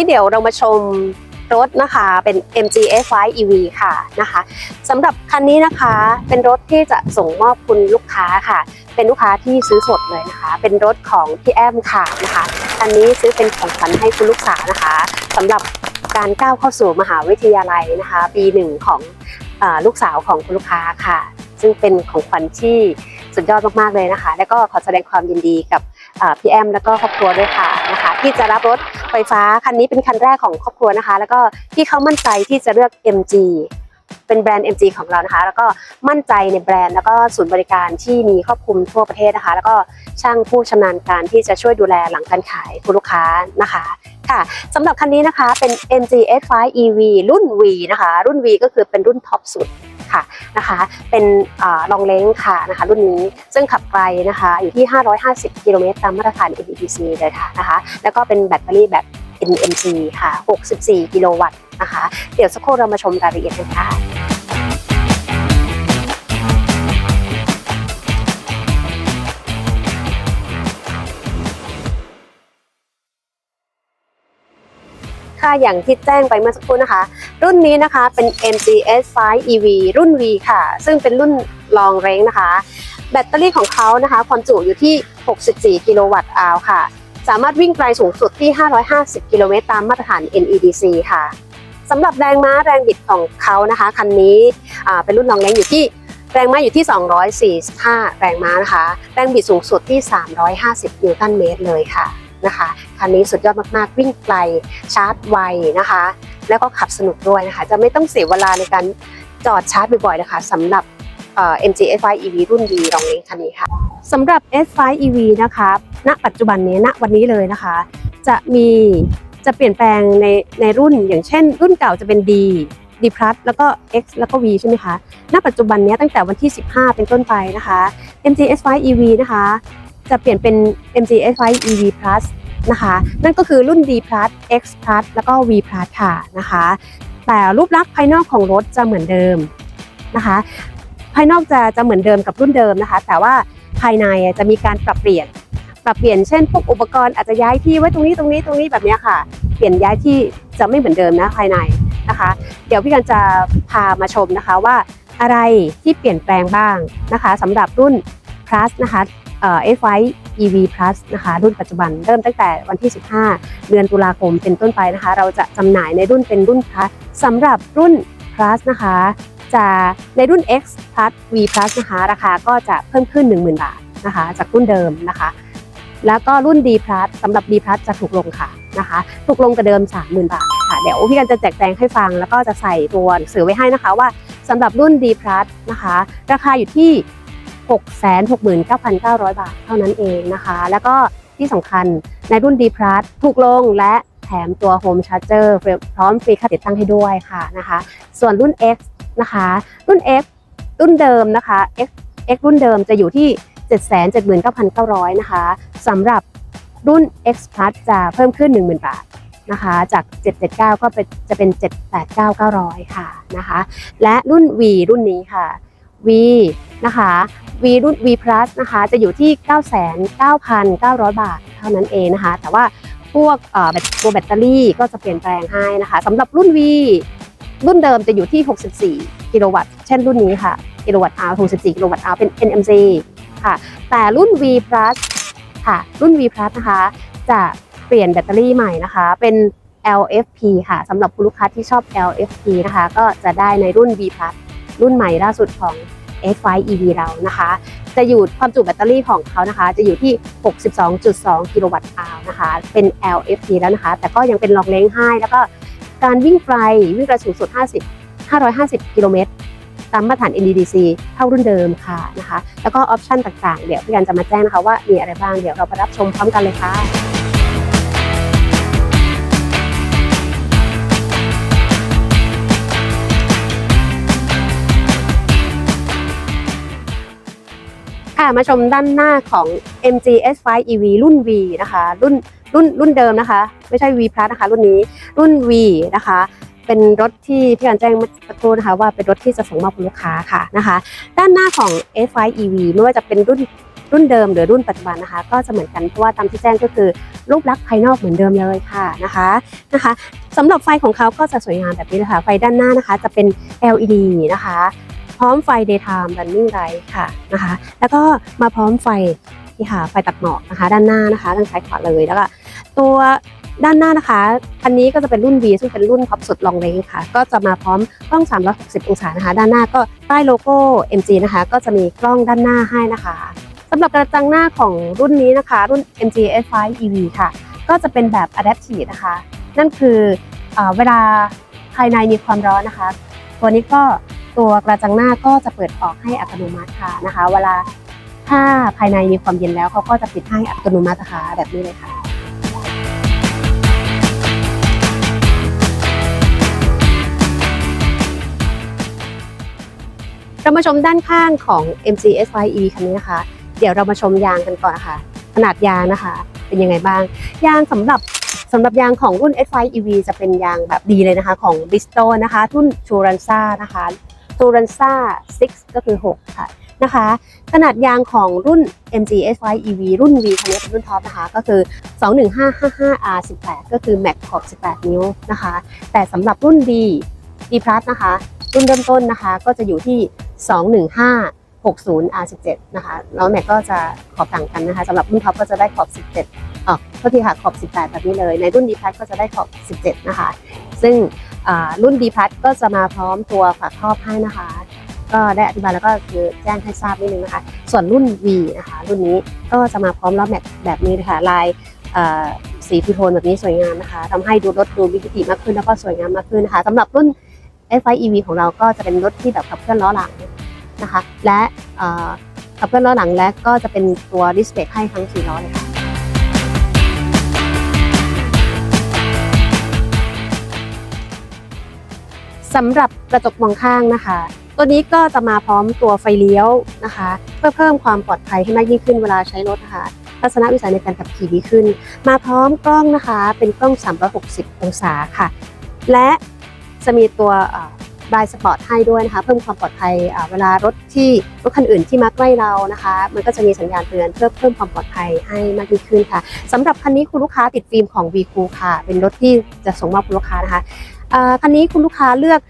นี้เดี๋ยวเรามาชมรถนะคะเป็น MG F5 EV ค่ะนะคะสำหรับคันนี้นะคะเป็นรถที่จะส่งมอบคุณลูกค้าค่ะ เป็นลูกค้าที่ซื้อสดเลยนะคะ เป็นรถของพี่แอมค่ะนะคะคันนี้ซื้อเป็นของขวัญให้คุณลูกสาวนะคะสำหรับการก้าวเข้าสู่มหาวิทยาลัยนะคะ ปีหนึ่งของอลูกสาวของคุณลูกค้าค่ะ ซึ่งเป็นของขวัญที่สุดยอดมากๆเลยนะคะ แล้วก็ขอแสดงความยินดีกับพี่แอม แล้วก็ครอบครัวด้วยค่ะนะคะที่จะรับรถ ไฟฟ้าคันนี้เป็นคันแรกของครอบครัวนะคะ แล้วก็ที่เขามั่นใจที่จะเลือก MG เป็นแบรนด์ MG ของเรานะคะ แล้วก็มั่นใจในแบรนด์แล้วก็ศูนย์บริการที่มีครอบคลุมทั่วประเทศนะคะ แล้วก็ ช่างผู้ชำนาญการที่จะช่วยดูแลหลังการขายคุณลูกค้านะคะค่ะสำหรับคันนี้นะคะเป็น MG S5 EV รุ่น V นะคะ รุ่น V ก็คือเป็นรุ่นท็อปสุดค่ะนะคะ เป็นลองเล้งค่ะนะคะ รุ่นนี้ซึ่งขับไกลนะคะ อยู่ที่ 550 กิโลเมตรตามมาตรฐาน NEDC เลยค่ะนะคะ แล้วก็เป็นแบตเตอรี่แบบ NMC ค่ะ 64 กิโลวัตต์นะคะ เดี๋ยวสักครู่เรามาชมรายละเอียดกันค่ะ ค่ะอย่างที่แจ้งไปเมื่อสักครู่นะคะ รุ่นนี้นะคะเป็น MG S5 EV รุ่น V ค่ะ ซึ่งเป็นรุ่นลองเรนนะคะ แบตเตอรี่ของเขานะคะ ความจุอยู่ที่ 64 กิโลวัตต์อาวค่ะ สามารถวิ่งไกลสูงสุดที่ 550 กิโลเมตรตามมาตรฐาน NEDC ค่ะสำหรับแรงม้าแรงบิดของเขานะคะ คันนี้เป็นรุ่นลองเรนอยู่ที่แรงม้าอยู่ที่ 245 แรงม้านะคะ แรงบิดสูงสุดที่ 350 นิวตันเมตรเลยค่ะ นะคะคันนี้สุดยอดมากๆ วิ่งไกลชาร์จไวนะคะ แล้วก็ขับสนุกด้วยนะคะ จะไม่ต้องเสียเวลาในการจอดชาร์จบ่อยๆนะคะสำหรับ MG S5 EV รุ่น V รองเล้งคันนี้ค่ะสำหรับ S5 EV นะคะ ณ ปัจจุบันนี้ ณ วันนี้เลยนะคะ จะมีจะเปลี่ยนแปลงในในรุ่นอย่างเช่น รุ่นเก่าจะเป็น D D plus แล้วก็ X แล้วก็ V ใช่ไหมคะ ณ ปัจจุบันนี้ตั้งแต่วันที่ 15 เป็นต้นไปนะคะ MG S5 EV นะคะ จะเปลี่ยนเป็น MG S5 EV plus นะคะ นั่นก็คือรุ่น D plus X plus แล้วก็ V plus ค่ะนะคะ แต่รูปลักษณ์ภายนอกของรถจะเหมือนเดิมนะคะ ภายนอกจะจะเหมือนเดิมกับรุ่นเดิมนะคะ แต่ว่าภายในจะมีการปรับเปลี่ยน ปรับเปลี่ยนเช่นพวกอุปกรณ์อาจจะย้ายที่ไว้ตรงนี้ตรงนี้ตรงนี้แบบนี้ค่ะ เปลี่ยนย้ายที่จะไม่เหมือนเดิมนะภายในนะคะ เดี๋ยวพี่กันจะพามาชมนะคะว่าอะไรที่เปลี่ยนแปลงบ้างนะคะสำหรับรุ่น plus นะคะ เอ่อ F5 EV plus นะคะรุ่นปัจจุบันเริ่มตั้งแต่วันที่ 15 เดือนตุลาคมเป็นต้นไปนะคะ เราจะจำหน่ายในรุ่นเป็นรุ่น plus สำหรับรุ่น plus นะคะ จะในรุ่น X plus V plus นะคะ ราคาก็จะเพิ่มขึ้น 10,000 บาทนะคะ จากรุ่นเดิมนะคะ แล้วก็รุ่น D plus สำหรับ D plus จะถูกลงค่ะนะคะ ถูกลงกับเดิม 30,000 บาทค่ะ เดี๋ยวพี่กันจะแจกแจงให้ฟัง แล้วก็จะใส่ตัวหนังสือไว้ให้นะคะว่าสำหรับรุ่น D plus นะคะ ราคาอยู่ที่ 669,900 บาทเท่านั้นเองนะคะ แล้วก็ที่สำคัญในรุ่น D plus ถูกลงและแถมตัว Home Charger พร้อมฟรีค่าติดตั้งให้ด้วยค่ะนะคะ ส่วนรุ่น X นะคะ รุ่น X รุ่นเดิมนะคะ X X รุ่นเดิมจะอยู่ที่ 779,900 นะคะสำหรับรุ่น X Plus จะเพิ่มขึ้น 10,000 บาทนะคะ จาก 779 ก็เป็นจะเป็น 789,900 ค่ะนะคะ และรุ่น V รุ่นนี้ค่ะ V นะคะ V รุ่น V Plus นะคะ จะอยู่ที่ 99,900 บาทเท่านั้นเองนะคะ แต่ว่าพวกตัวแบตเตอรี่ก็จะเปลี่ยนแปลงให้นะคะสำหรับรุ่น V รุ่นเดิมจะอยู่ที่ 64 กิโลวัตต์ เช่นรุ่นนี้ค่ะ กิโลวัตต์อาว64 กิโลวัตต์อาวเป็น NMC ค่ะ แต่รุ่น V plus ค่ะ รุ่น V plus นะคะ จะเปลี่ยนแบตเตอรี่ใหม่นะคะ เป็น LFP ค่ะสำหรับคุณลูกค้าที่ชอบ LFP นะคะ ก็จะได้ในรุ่น V plus รุ่นใหม่ล่าสุดของ F5 EV เรานะคะ จะอยู่ความจุแบตเตอรี่ของเขานะคะ จะอยู่ที่ 62.2 กิโลวัตต์อาวนะคะ เป็น LFP แล้วนะคะ แต่ก็ยังเป็นลองเล้งให้แล้วก็การวิ่งไกลวิ่งไกลสูงสุด 50 550 กิโลเมตรตามมาตรฐาน NDDC เท่ารุ่นเดิมค่ะนะคะ แล้วก็ออปชันต่างๆ เดี๋ยวพี่กันจะมาแจ้งนะคะว่ามีอะไรบ้าง เดี๋ยวเราไปรับชมพร้อมกันเลยค่ะ ค่ะมาชมด้านหน้าของ MG S5 EV รุ่น V นะคะ รุ่นรุ่นรุ่นเดิมนะคะ ไม่ใช่ V Plus นะคะ รุ่นนี้รุ่น V นะคะ เป็นรถที่พี่การแจ้งเมื่อสักครู่นะคะว่าเป็นรถที่จะส่งมอบคุณลูกค้าค่ะนะคะ ด้านหน้าของ S5 EV ไม่ว่าจะเป็นรุ่นรุ่นเดิมหรือรุ่นปัจจุบันนะคะ ก็จะเหมือนกันเพราะว่าตามที่แจ้งก็คือรูปลักษณ์ภายนอกเหมือนเดิมเลยค่ะนะคะนะคะสำหรับไฟของเขาก็จะสวยงามแบบนี้เลยค่ะไฟด้านหน้านะคะ จะเป็น LED นะคะ พร้อมไฟ daytime running light ค่ะนะคะ แล้วก็มาพร้อมไฟนี่ค่ะไฟตัดหมอกนะคะ ด้านหน้านะคะด้านซ้ายขวาเลยแล้วก็ตัวด้านหน้านะคะ อันนี้ก็จะเป็นรุ่น V ซึ่งเป็นรุ่นท็อปสุดลองเลนค่ะ ก็จะมาพร้อมกล้อง 360 องศานะคะ ด้านหน้าก็ใต้โลโก้ MG นะคะ ก็จะมีกล้องด้านหน้าให้นะคะสำหรับกระจังหน้าของรุ่นนี้นะคะ รุ่น MG S5 EV ค่ะ ก็จะเป็นแบบ adaptive นะคะ นั่นคือเออเวลาภายในมีความร้อนนะคะ ตัวนี้ก็ ตัวกระจังหน้าก็จะเปิดออกให้อัตโนมัติค่ะนะคะ เวลาถ้าภายในมีความเย็นแล้วเขาก็จะปิดให้อัตโนมัตินะคะแบบนี้เลยค่ะเรามาชมด้านข้างของ MG S5 E คันนี้นะคะ เดี๋ยวเรามาชมยางกันก่อนนะคะขนาดยางนะคะ เป็นยังไงบ้าง ยางสำหรับสำหรับยางของรุ่น S5 EV จะเป็นยางแบบดีเลยนะคะ ของ Bristol นะคะ รุ่น t u r a n z a นะคะ t u r a n z a 6ก็คือ 6 ค่ะนะคะ ขนาดยางของรุ่น MG S5 EV รุ่น V คันนี้เป็นรุ่นท็อปนะคะ ก็คือ 21555R18 ก็คือ Max ขอบ18 นิ้วนะคะ แต่สำหรับรุ่น D D Plus นะคะ รุ่นเริ่มต้นนะคะ ก็จะอยู่ที่ 215 60 R17 นะคะ แล้วแม็กก็จะขอบต่างกันนะคะสำหรับรุ่นท็อปก็จะได้ขอบ 17อ๋อโทษทีค่ะขอบ 18 แบบนี้เลย ในรุ่น D Plus ก็จะได้ขอบ 17 นะคะ ซึ่ง รุ่น D Plus ก็จะมาพร้อมตัวฝาครอบให้นะคะ ก็ได้อธิบายแล้วก็คือแจ้งให้ทราบนิดนึงนะคะ ส่วนรุ่น V นะคะ รุ่นนี้ก็จะมาพร้อมล้อแม็กแบบนี้นะคะลายสีทูโทนแบบนี้สวยงามนะคะทำให้ดูรถดูมิติมากขึ้นแล้วก็สวยงามมากขึ้นนะคะสำหรับรุ่น F5 EV ของเราก็จะเป็นรถที่แบบขับเคลื่อนล้อหลังนะคะ และขับเคลื่อนล้อหลังและก็จะเป็นตัวดิสเบรกให้ทั้ง4ล้อเลยค่ะ สำหรับกระจกมองข้างนะคะ ตัวนี้ก็จะมาพร้อมตัวไฟเลี้ยวนะคะ เพื่อเพิ่มความปลอดภัยให้มากยิ่งขึ้นเวลาใช้รถนะคะทัศนวิสัยในการขับขี่ดีขึ้น มาพร้อมกล้องนะคะ เป็นกล้อง 360 องศาค่ะ และจะมีตัวบายสปอร์ตให้ด้วยนะคะ เพิ่มความปลอดภัยเวลารถที่รถคันอื่นที่มาใกล้เรานะคะ มันก็จะมีสัญญาณเตือนเพื่อเพิ่มความปลอดภัยให้มากยิ่งขึ้นค่ะสำหรับคันนี้คุณลูกค้าติดฟิล์มของ v ีคูค่ะ เป็นรถที่จะส่งมอบคุณลูกค้านะคะ คันนี้คุณลูกค้าเลือก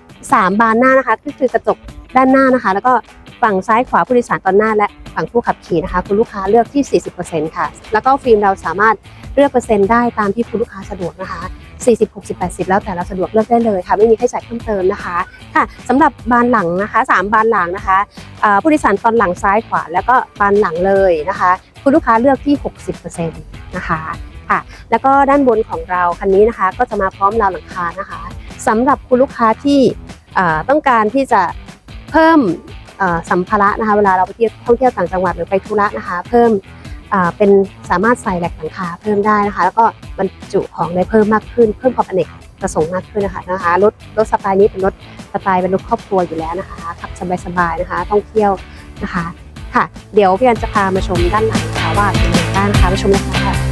3 บานหน้านะคะก็คือกระจกด้านหน้านะคะ แล้วก็ฝั่งซ้ายขวาผู้โดยสารตอนหน้า และฝั่งผู้ขับขี่นะคะ คุณลูกค้าเลือกที่ 40%ค่ะ แล้วก็ฟิล์มเราสามารถเลือกเปอร์เซ็นต์ได้ตามที่คุณลูกค้าสะดวกนะคะ 40 60 80 แล้วแต่เราสะดวกเลือกได้เลยค่ะ ไม่มีค่าใช้จ่ายเพิ่มเติมนะคะค่ะสำหรับบานหลังนะคะ 3 บานหลังนะคะผู้โดยสารตอนหลังซ้ายขวา แล้วก็บานหลังเลยนะคะ คุณลูกค้าเลือกที่ 60%นะคะ ค่ะ แล้วก็ด้านบนของเราคันนี้นะคะ ก็จะมาพร้อมราวหลังคานะคะสำหรับคุณลูกค้าที่ต้องการที่จะเพิ่มสัมภาระนะคะเวลาเราไปเที่ยวท่องเที่ยวต่างจังหวัดหรือไปธุระนะคะ เพิ่มเป็นสามารถใส่แหลกหลังคาเพิ่มได้นะคะ แล้วก็บรรจุของได้เพิ่มมากขึ้น เพิ่มความอเนกประสงค์มากขึ้นนะคะนะคะรถรถสไตล์นี้เป็นรถสไตล์เป็นรถครอบครัวอยู่แล้วนะคะขับสบายๆนะคะ ท่องเที่ยวนะคะค่ะ เดี๋ยวพี่อันจะพามาชมด้านหลังนะคะว่าเป็นยังไงบ้างนะคะมาชมเลยค่ะ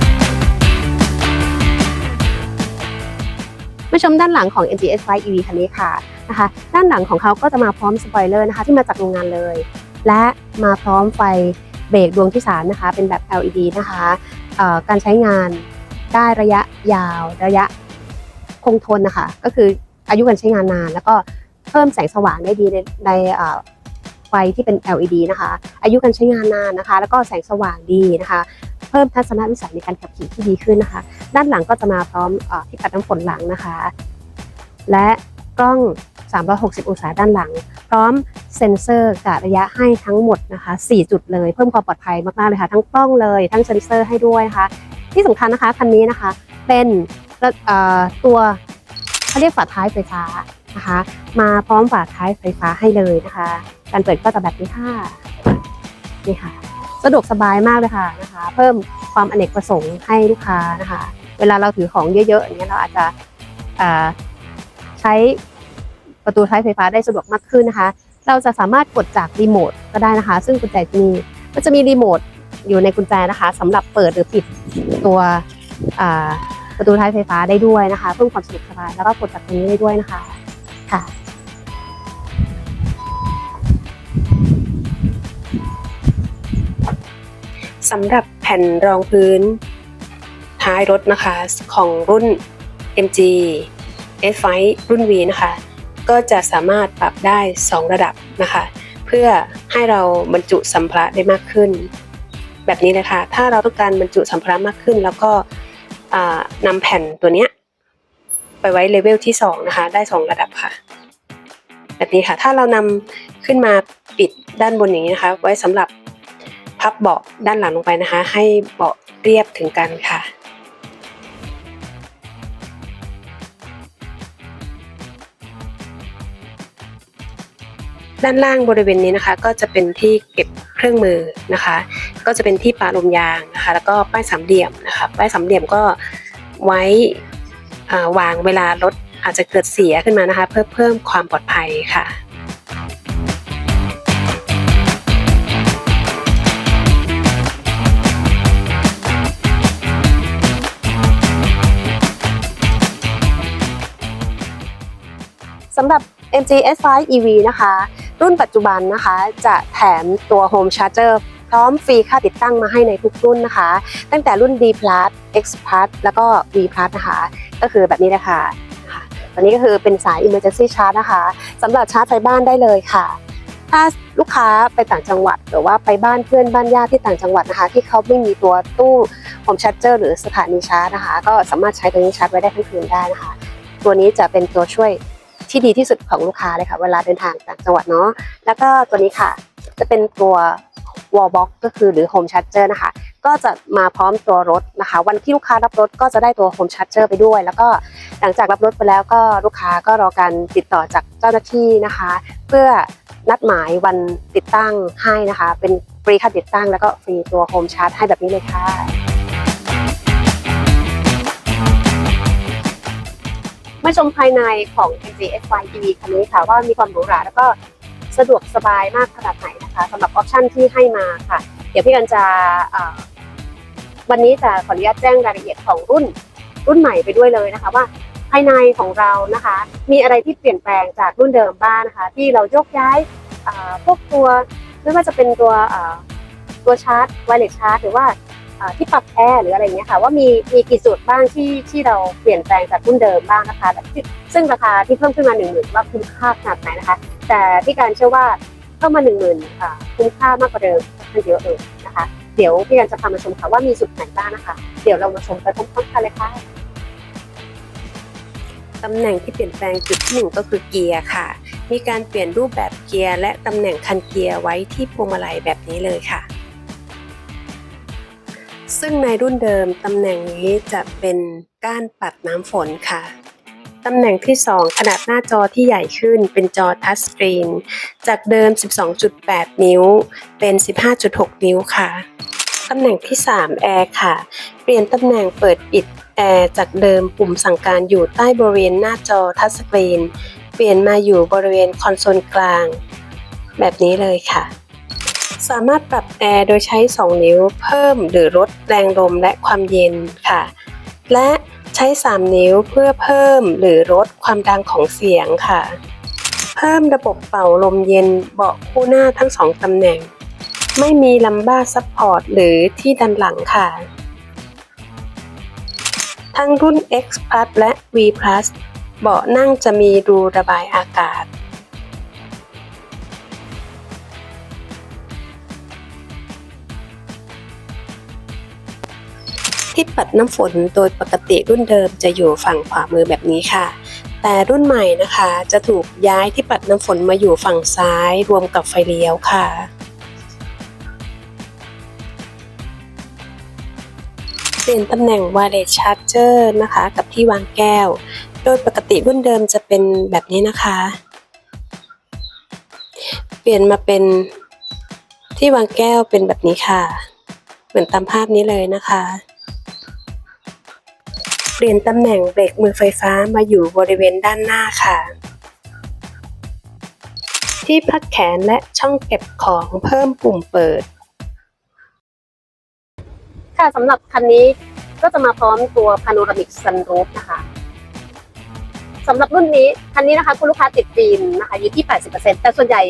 ชมด้านหลังของ MG S5 EV คันนี้ค่ะนะคะ ด้านหลังของเขาก็จะมาพร้อมสปอยเลอร์นะคะที่มาจากโรงงานเลย และมาพร้อมไฟเบรกดวงที่3นะคะ เป็นแบบ LED นะคะการใช้งานได้ระยะยาว ระยะคงทนนะคะ ก็คืออายุการใช้งานนาน แล้วก็เพิ่มแสงสว่างได้ดีในในไฟที่เป็น LED นะคะ อายุการใช้งานนานนะคะ แล้วก็แสงสว่างดีนะคะ เพิ่มทัศนวิสัยในการขับขี่ที่ดีขึ้นนะคะ ด้านหลังก็จะมาพร้อมอที่ปัดน้ำฝนหลังนะคะ และกล้อง 360 องศาด้านหลัง พร้อมเซ็นเซอร์กะระยะให้ทั้งหมดนะคะ 4 จุดเลย เพิ่มความปลอดภัยมากๆเลยค่ะ ทั้งกล้องเลย ทั้งเซ็นเซอร์ให้ด้วยนะคะ ที่สำคัญนะคะคันนี้นะคะเป็นตัวเขาเรียกฝาท้ายไฟฟ้านะคะ มาพร้อมฝาท้ายไฟฟ้าให้เลยนะคะ การเปิดก็จะแบบนี้ค่ะนี่ค่ะ สะดวกสบายมากเลยค่ะนะคะ เพิ่มความอเนกประสงค์ให้ลูกค้านะคะ เวลาเราถือของเยอะๆอย่างเงี้ยเราอาจจะใช้ประตูท้ายไฟฟ้าได้สะดวกมากขึ้นนะคะ เราจะสามารถกดจากรีโมทก็ได้นะคะ ซึ่งกุญแจจะมีก็จะมีรีโมทอยู่ในกุญแจนะคะสำหรับเปิดหรือปิดตัวประตูท้ายไฟฟ้าได้ด้วยนะคะ เพิ่มความสะดวกสบายแล้วก็กดจากตรงนี้ได้ด้วยนะคะค่ะ สำหรับแผ่นรองพื้น ท้ายรถนะคะของรุ่น MG S5 รุ่น V นะคะ ก็จะสามารถปรับได้ 2 ระดับนะคะ เพื่อให้เราบรรจุสัมภาระได้มากขึ้น แบบนี้เลยค่ะถ้าเราต้องการบรรจุสัมภาระมากขึ้น แล้วก็นำแผ่นตัวเนี้ยไปไว้เลเวลที่ 2 นะคะ ได้ 2 ระดับค่ะ แบบนี้ค่ะ ถ้าเรานำขึ้นมาปิดด้านบนอย่างนี้นะคะ ไว้สำหรับ พับเบาะด้านหลังลงไปนะคะ ให้เบาะเรียบถึงกันค่ะ ด้านล่างบริเวณนี้นะคะ ก็จะเป็นที่เก็บเครื่องมือนะคะ ก็จะเป็นที่ปาลมยางนะคะ แล้วก็ป้ายสามเหลี่ยมนะคะ ป้ายสามเหลี่ยมก็ไว้อ่าวางเวลารถอาจจะเกิดเสียขึ้นมานะคะ เพื่อเพิ่มความปลอดภัยค่ะ สำหรับ MG S5 EV นะคะ รุ่นปัจจุบันนะคะ จะแถมตัว Home Charger พร้อมฟรีค่าติดตั้งมาให้ในทุกรุ่นนะคะ ตั้งแต่รุ่น D Plus X Plus แล้วก็ V Plus นะคะ ก็คือแบบนี้เลยค่ะคะตัวนี้ก็คือเป็นสาย Emergency Charge นะคะสำหรับชาร์จไฟบ้านได้เลยค่ะ ถ้าลูกค้าไปต่างจังหวัด หรือว่าไปบ้านเพื่อนบ้านญาติที่ต่างจังหวัดนะคะ ที่เขาไม่มีตัวตู้ Home Charger หรือสถานีชาร์จนะคะ ก็สามารถใช้ตัวนี้ชาร์จไว้ได้ทั้งคืนได้นะคะ ตัวนี้จะเป็นตัวช่วย ที่ดีที่สุดของลูกค้าเลยค่ะ เวลาเดินทางต่างจังหวัดเนาะแล้วก็ตัวนี้ค่ะ จะเป็นตัว wall box ก็คือหรือ home charger นะคะ ก็จะมาพร้อมตัวรถนะคะ วันที่ลูกค้ารับรถก็จะได้ตัว home charger ไปด้วย แล้วก็หลังจากรับรถไปแล้วก็ลูกค้าก็รอการติดต่อจากเจ้าหน้าที่นะคะ เพื่อนัดหมายวันติดตั้งให้นะคะ เป็นฟรีค่าติดตั้งแล้วก็ฟรีตัว home charge ให้แบบนี้เลยค่ะ มาชมภายในของ MG S5 EV คันนี้ค่ะว่ามีความหรูหราแล้วก็สะดวกสบายมากขนาดไหนนะคะสำหรับออปชั่นที่ให้มาค่ะ เดี๋ยวพี่กันจะวันนี้จะขออนุญาตแจ้งรายละเอียดของรุ่นรุ่นใหม่ไปด้วยเลยนะคะว่าภายในของเรานะคะ มีอะไรที่เปลี่ยนแปลงจากรุ่นเดิมบ้างนะคะ ที่เรายกย้ายพวกตัวไม่ว่าจะเป็นตัวตัวชาร์จไวเลสชาร์จหรือว่า ที่ปรับแอร์หรืออะไรเงี้ยค่ะ ว่ามีมีกี่สูตรบ้างที่ที่เราเปลี่ยนแปลงจากรุ่นเดิมบ้างนะคะซึ่งราคาที่เพิ่มขึ้นมาหนึ่งหมื่นว่าคุ้มค่าขนาดไหนนะคะ แต่พี่การเชื่อว่าเพิ่มมาหนึ่งหมื่นคุ้มค่ามากกว่าเดิมค่อนข้างเยอะเลยนะคะ เดี๋ยวพี่การจะพามาชมค่ะว่ามีสูตรไหนบ้างนะคะ เดี๋ยวเรามาชมไปพร้อมๆกันเลยค่ะตำแหน่งที่เปลี่ยนแปลงจุดที่หนึ่งก็คือเกียร์ค่ะ มีการเปลี่ยนรูปแบบเกียร์และตำแหน่งคันเกียร์ไว้ที่พวงมาลัยแบบนี้เลยค่ะ ซึ่งในรุ่นเดิมตำแหน่งนี้จะเป็นก้านปัดน้ำฝนค่ะตำแหน่งที่ 2 ขนาดหน้าจอที่ใหญ่ขึ้นเป็นจอทัชสกรีน จากเดิม 12.8 นิ้ว เป็น 15.6 นิ้วค่ะตำแหน่งที่ 3 แอร์ค่ะ เปลี่ยนตำแหน่งเปิดปิดแอร์จากเดิมปุ่มสั่งการอยู่ใต้บริเวณหน้าจอทัชสกรีน เปลี่ยนมาอยู่บริเวณคอนโซลกลาง แบบนี้เลยค่ะ สามารถปรับแอร์โดยใช้ 2 นิ้วเพิ่มหรือลดแรงลมและความเย็นค่ะ และใช้ 3 นิ้วเพื่อเพิ่มหรือลดความดังของเสียงค่ะ เพิ่มระบบเป่าลมเย็นเบาะคู่หน้าทั้ง 2 ตำแหน่ง ไม่มีลัมบ้าซัพพอร์ตหรือที่ดันหลังค่ะ ทั้งรุ่น X Plus และ V Plus เบาะนั่งจะมีรูระบายอากาศ ที่ปัดน้ำฝนโดยปกติรุ่นเดิมจะอยู่ฝั่งขวามือแบบนี้ค่ะ แต่รุ่นใหม่นะคะจะถูกย้ายที่ปัดน้ำฝนมาอยู่ฝั่งซ้ายรวมกับไฟเลี้ยวค่ะเปลี่ยนตำแหน่ง wireless charger นะคะกับที่วางแก้ว โดยปกติรุ่นเดิมจะเป็นแบบนี้นะคะ เปลี่ยนมาเป็นที่วางแก้วเป็นแบบนี้ค่ะ เหมือนตามภาพนี้เลยนะคะ เปลี่ยนตำแหน่งเบรกมือไฟฟ้ามาอยู่บริเวณด้านหน้าค่ะ ที่พักแขนและช่องเก็บของเพิ่มปุ่มเปิด ค่ะสำหรับคันนี้ก็จะมาพร้อมตัว Panoramic Sunroof นะคะสำหรับรุ่นนี้คันนี้นะคะคุณลูกค้าติดฟิล์มนะคะอยู่ที่ 80%แต่ส่วนใหญ่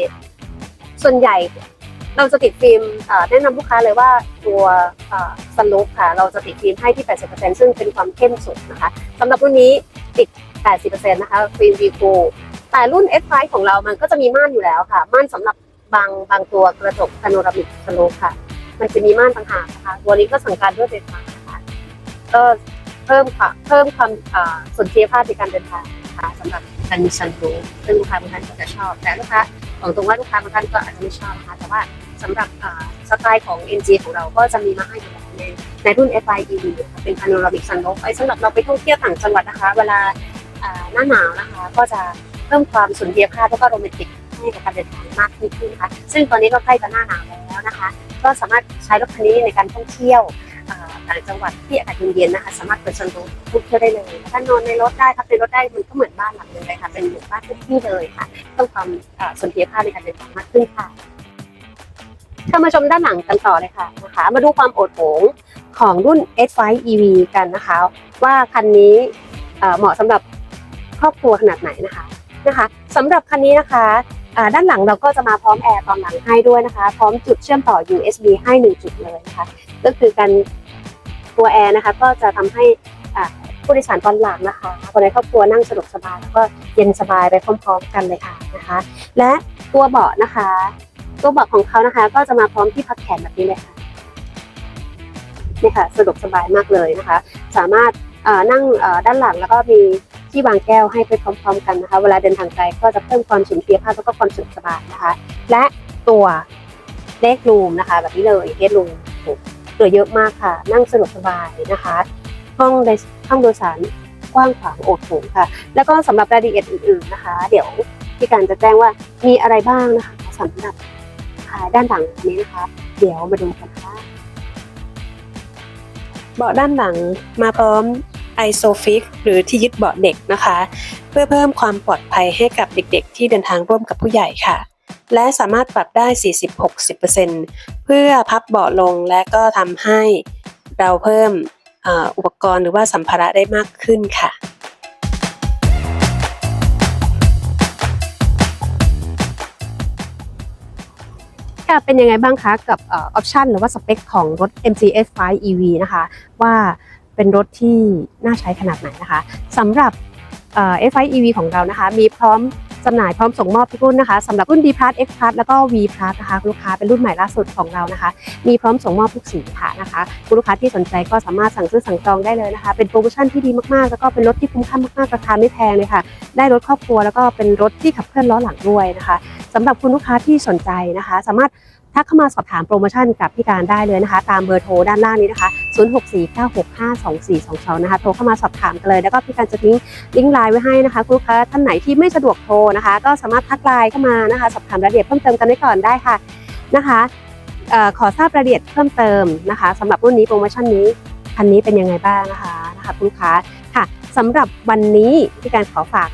ส่วนใหญ่ เราจะติดฟิล์มแนะนำลูกค้าเลยว่าตัวสโลปค่ะเราจะติดฟิล์มให้ที่ 80%ซึ่งเป็นความเข้มสุดนะคะสำหรับรุ่นนี้ติด 80%นะคะฟิล์ม V2 แต่รุ่น S5 ของเรามันก็จะมีม่านอยู่แล้วค่ะ ม่านสำหรับบางบางตัวกระจกพาโนรามิกสโลปค่ะ มันจะมีม่านต่างหากนะคะตัวนี้ก็สั่งการด้วยไฟฟ้าค่ะก็เพิ่มความเพิ่มความอ่าสนธิภาพในการเดินทางนะคะสำหรับการมีซันรูฟซึ่งลูกค้าบางท่านก็จะชอบ แต่ลูกค้าบอกตรงว่าลูกค้าบางท่านก็อาจจะไม่ชอบนะคะแต่ว่า สำหรับอ่าสไตล์ของ NG ของเราก็จะมีมาให้อยู่แล้วในในรุ่น FI EV เป็นพาโนรามิกซันรูฟไว้สำหรับเราไปท่องเที่ยวต่างจังหวัดนะคะ เวลาหน้าหนาวนะคะ ก็จะเพิ่มความสุนทรียภาพแล้วก็โรแมนติกให้กับการเดินทางมากขึ้นนะคะ ซึ่งตอนนี้ก็ใกล้จะหน้าหนาวแล้วนะคะ ก็สามารถใช้รถคันนี้ในการท่องเที่ยวต่างจังหวัดที่อากาศเย็นๆนะคะ สามารถเปิดซันรูฟท่องเที่ยวได้เลยถ้านอนในรถได้ครับในรถได้มันก็เหมือนบ้านหลังนึงเลยค่ะ เป็นหมู่บ้านทุกที่เลยค่ะ ต้องความอ่าสนธิภาพในการเดินทางมากขึ้นค่ะ เข้ามาชมด้านหลังกันต่อเลยค่ะนะคะ มาดูความโอดโงของรุ่น S5 EV กันนะคะ ว่าคันนี้เหมาะสำหรับครอบครัวขนาดไหนนะคะนะคะสำหรับคันนี้นะคะด้านหลังเราก็จะมาพร้อมแอร์ตอนหลังให้ด้วยนะคะ พร้อมจุดเชื่อมต่อ USB ให้หนึ่งจุดเลยนะคะ ก็คือการตัวแอร์นะคะก็จะทำให้ผู้โดยสารตอนหลังนะคะคนในครอบครัวนั่งสะดวกสบายแล้วก็เย็นสบายไปพร้อมๆกันเลยค่ะนะคะ และตัวเบาะนะคะ ตัวบาะของเขานะคะ ก็จะมาพร้อมที่พักแขนแบบนี้เลยค่ะนี่ค่ะสะดวกสบายมากเลยนะคะ สามารถนั่งด้านหลังแล้วก็มีที่วางแก้วให้ไปพร้อม ๆ กันนะคะ เวลาเดินทางไกลก็จะเพิ่มความสุนทรียภาพแล้วก็ความสะดวกสบายนะคะ และตัวเลกรูมนะคะ แบบนี้เลยเฮดรูมเหลือเยอะมากค่ะ นั่งสะดวกสบายนะคะ ห้องในห้องโดยสารกว้างขวางโอดโถงค่ะ แล้วก็สำหรับรายละเอียดอื่น ๆนะคะ เดี๋ยวพี่การจะแจ้งว่ามีอะไรบ้างนะคะสำหรับ ด้านหลังนี้นะคะ เดี๋ยวมาดูกันค่ะเบาะด้านหลังมาพร้อม ISOFIX หรือที่ยึดเบาะเด็กนะคะ เพื่อเพิ่มความปลอดภัยให้กับเด็กๆ ที่เดินทางร่วมกับผู้ใหญ่ค่ะ และสามารถปรับได้ 40-60%เพื่อพับเบาะลงและก็ทำให้เราเพิ่มอุปกรณ์หรือว่าสัมภาระได้มากขึ้นค่ะ ค่ะเป็นยังไงบ้างคะกับออปชันหรือว่าสเปคของรถ MCS 5 EV นะคะ ว่าเป็นรถที่น่าใช้ขนาดไหนนะคะสำหรับ F5 EV ของเรานะคะ มีพร้อม จำหน่ายพร้อมส่งมอบทุกรุ่นนะคะสำหรับรุ่น D Plus X Plus แล้วก็ V Plus นะคะคุณลูกค้าเป็นรุ่นใหม่ล่าสุดของเรานะคะ มีพร้อมส่งมอบทุกสีค่ะนะคะคุณลูกค้าที่สนใจก็สามารถสั่งซื้อสั่งจองได้เลยนะคะ เป็นโปรโมชั่นที่ดีมากๆ แล้วก็เป็นรถที่คุ้มค่ามากๆราคาไม่แพงเลยค่ะ ได้รถครอบครัวแล้วก็เป็นรถที่ขับเคลื่อนล้อหลังด้วยนะคะสำหรับคุณลูกค้าที่สนใจนะคะ สามารถ ทักเข้ามาสอบถามโปรโมชั่นกับพี่การได้เลยนะคะ ตามเบอร์โทรด้านล่างนี้นะคะ 0649652422 นะคะ โทรเข้ามาสอบถามกันเลย แล้วก็พี่การจะทิ้งลิงก์ไลน์ไว้ให้นะคะคุณลูกค้าท่านไหนที่ไม่สะดวกโทรนะคะ ก็สามารถทักไลน์เข้ามานะคะ สอบถามรายละเอียดเพิ่มเติมกันได้ก่อนได้ค่ะนะคะออขอทราบรายละเอียดเพิ่มเติมนะคะสำหรับรุ่นนี้โปรโมชั่นนี้คันนี้เป็นยังไงบ้างนะคะนะคะคุณลูกค้าค่ะสำหรับวันนี้พี่การขอฝาก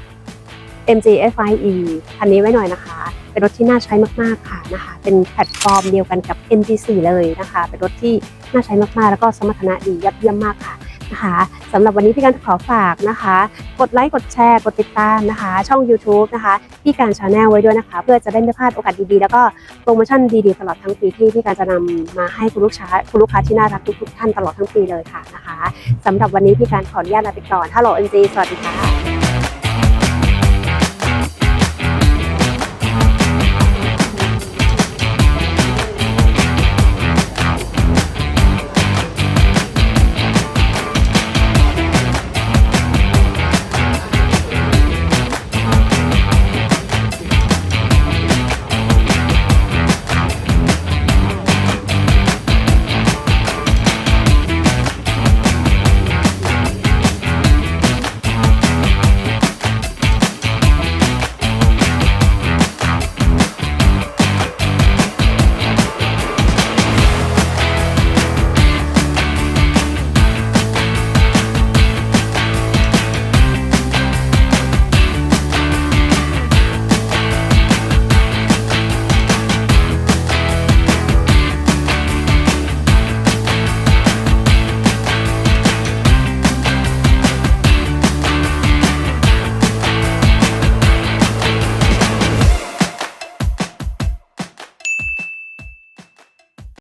MG F5 E คันนี้ไว้หน่อยนะคะ เป็นรถที่น่าใช้มากๆค่ะนะคะ เป็นแพลตฟอร์มเดียวกันกับ MG4 เลยนะคะ เป็นรถที่น่าใช้มากๆ แล้วก็สมรรถนะดียอดเยี่ยมมากค่ะนะคะสำหรับวันนี้พี่การขอฝากนะคะ กดไลค์กดแชร์ กดติดตามนะคะ ช่อง YouTube นะคะพี่การชาแนลไว้ด้วยนะคะ เพื่อจะได้ไม่พลาดโอกาสดีๆ แล้วก็โปรโมชั่นดีๆ ตลอดทั้งปีที่พี่การจะนำมาให้คุณลูกค้าคุณลูกค้าที่น่ารักทุกๆท่านตลอดทั้งปีเลยค่ะนะคะสำหรับวันนี้พี่การขออนุญาตลาไปก่อนฮัลโหล NG สวัสดีค่ะ